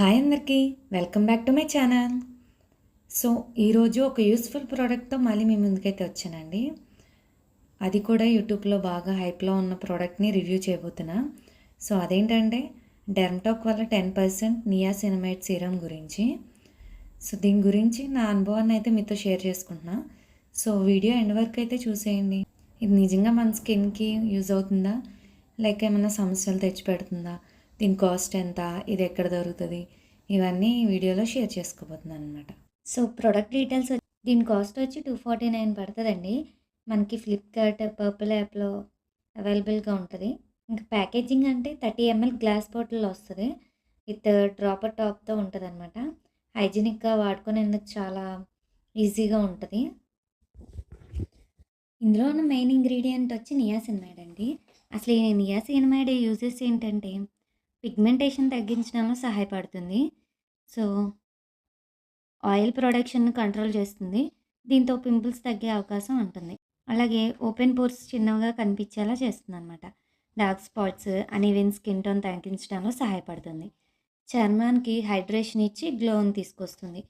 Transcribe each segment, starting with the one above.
Hi అందరికీ welcome back to my channel. So ఈరోజు ఒక యూస్ఫుల్ ప్రోడక్ట్తో మళ్ళీ మీ ముందుకైతే వచ్చానండి. అది కూడా యూట్యూబ్లో బాగా హైప్లో ఉన్న ప్రోడక్ట్ని రివ్యూ చేయబోతున్నా. సో అదేంటంటే డెర్మటాక్ వల్ల టెన్ పర్సెంట్ నియాసినమైడ్ సీరం గురించి. సో దీని గురించి నా అనుభవాన్ని అయితే మీతో షేర్ చేసుకుంటున్నా. సో వీడియో ఎండ్ వరకు అయితే చూసేయండి. ఇది నిజంగా మన స్కిన్కి యూజ్ అవుతుందా? లేక ఏమైనా సమస్యలు తెచ్చిపెడుతుందా? దీని కాస్ట్ ఎంత ఇది ఎక్కడ దొరుకుతుంది ఇవన్నీ వీడియోలో షేర్ చేసుకోబోతున్నాను అనమాట సో ప్రోడక్ట్ డీటెయిల్స్ వచ్చి- దీని కాస్ట్ వచ్చి టూ ఫార్టీ నైన్ పడుతుందండి. మనకి ఫ్లిప్కార్ట్ పర్పుల్ యాప్లో అవైలబుల్గా ఉంటుంది. ఇంకా ప్యాకేజింగ్ అంటే థర్టీ ఎంఎల్ గ్లాస్ బాటిల్ వస్తుంది. విత్ డ్రాపర్ టాప్తో ఉంటుంది అనమాట హైజీనిక్గా వాడుకునేందుకు చాలా ఈజీగా ఉంటుంది. ఇందులో ఉన్న మెయిన్ ఇంగ్రీడియంట్ వచ్చి నియాసిన్మైడ్ అండి. అసలు ఈ నియాసిన్మైడ్ యూజెస్ ఏంటంటే పిగ్మెంటేషన్ తగ్గించడంలో సహాయపడుతుంది. సో ఆయిల్ ప్రొడక్షన్ను కంట్రోల్ చేస్తుంది. దీంతో పింపుల్స్ తగ్గే అవకాశం ఉంటుంది. అలాగే ఓపెన్ పోర్స్ చిన్నగా కనిపించేలా చేస్తుంది అనమాట dark spots uneven skin tone తగ్గించడంలో సహాయపడుతుంది. చర్మానికి హైడ్రేషన్ ఇచ్చి గ్లోని తీసుకొస్తుంది.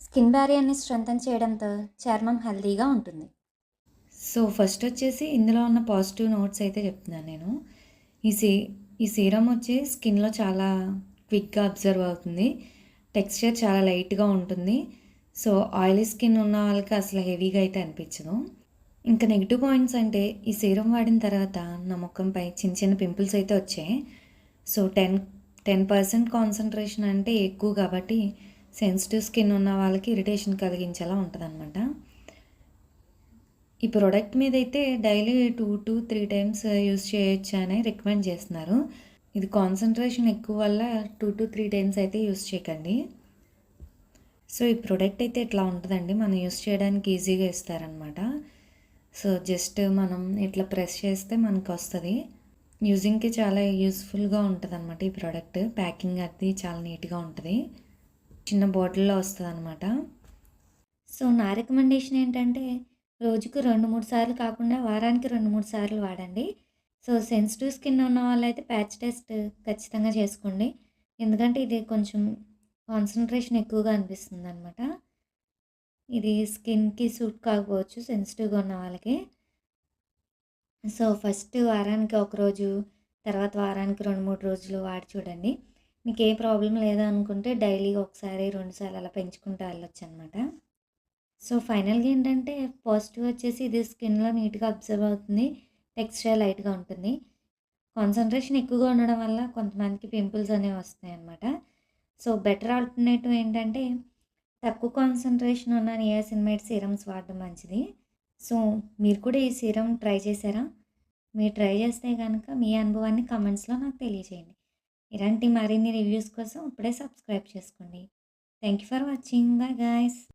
స్కిన్ బ్యారియర్ని స్ట్రెంథన్ చేయడంతో చర్మం హెల్దీగా ఉంటుంది. సో ఫస్ట్ వచ్చేసి ఇందులో ఉన్న పాజిటివ్ నోట్స్ అయితే చెప్తున్నాను నేను. ఈ సీ ఈ సీరం వచ్చి స్కిన్లో చాలా క్విక్గా అబ్జర్వ్ అవుతుంది. టెక్స్చర్ చాలా లైట్గా ఉంటుంది. సో ఆయిలీ స్కిన్ ఉన్న వాళ్ళకి అసలు హెవీగా అయితే అనిపించదు. ఇంకా నెగిటివ్ పాయింట్స్ అంటే ఈ సీరం వాడిన తర్వాత నా ముఖంపై చిన్న చిన్న పింపుల్స్ అయితే వచ్చాయి. So ten ten percent concentration అంటే ఎక్కువ కాబట్టి సెన్సిటివ్ స్కిన్ ఉన్న వాళ్ళకి ఇరిటేషన్ కలిగించేలా ఉంటుంది ఈ ప్రోడక్ట్ మీద అయితే daily two to three times use చేయొచ్చు అని రికమెండ్ చేస్తున్నారు. ఇది కాన్సన్ట్రేషన్ ఎక్కువ వల్ల టూ టు త్రీ టైమ్స్ అయితే యూస్ చేయకండి. సో ఈ ప్రోడక్ట్ అయితే ఇట్లా ఉంటుందండి? మనం యూస్ చేయడానికి ఈజీగా ఇస్తారనమాట సో జస్ట్ మనం ఇట్లా ప్రెస్ చేస్తే మనకు వస్తుంది. యూజింగ్కి చాలా యూస్ఫుల్గా ఉంటుంది అనమాట ఈ ప్రోడక్ట్ ప్యాకింగ్ అది చాలా నీట్గా ఉంటుంది. చిన్న బాటిల్లో వస్తుంది అనమాట సో నా రికమెండేషన్ ఏంటంటే రోజుకు రెండు మూడు సార్లు కాకుండా వారానికి రెండు మూడు సార్లు వాడండి. సో సెన్సిటివ్ స్కిన్ ఉన్న వాళ్ళైతే ప్యాచ్ టెస్ట్ ఖచ్చితంగా చేసుకోండి. ఎందుకంటే ఇది కొంచెం కాన్సన్ట్రేషన్ ఎక్కువగా అనిపిస్తుంది అనమాట ఇది స్కిన్కి సూట్ కాకపోవచ్చు సెన్సిటివ్గా ఉన్న వాళ్ళకి. సో ఫస్ట్ వారానికి ఒకరోజు తర్వాత వారానికి రెండు మూడు రోజులు వాడి చూడండి. మీకు ఏ ప్రాబ్లం లేదనుకుంటే డైలీ ఒకసారి రెండుసార్లు అలా పెంచుకుంటూ వెళ్ళొచ్చు అనమాట సో ఫైనల్గా ఏంటంటే పాజిటివ్ వచ్చేసి ఇది స్కిన్లో నీట్గా అబ్జర్వ్ అవుతుంది. టెక్స్చర్ లైట్గా ఉంటుంది. కాన్సన్ట్రేషన్ ఎక్కువగా ఉండడం వల్ల కొంతమందికి పింపుల్స్ అనేవి వస్తాయి అన్నమాట సో బెటర్ ఆల్టర్నేటివ్ ఏంటంటే తక్కువ కాన్సన్ట్రేషన్ ఉన్న నియాసిన్మైడ్ సీరమ్స్ వాడడం మంచిది. సో మీరు కూడా ఈ సీరం ట్రై చేశారా? మీరు ట్రై చేస్తే కనుక మీ అనుభవాన్ని కమెంట్స్లో నాకు తెలియజేయండి. ఇలాంటి మరిన్ని రివ్యూస్ కోసం ఇప్పుడే సబ్స్క్రైబ్ చేసుకోండి. Thank you for watching. Bye guys.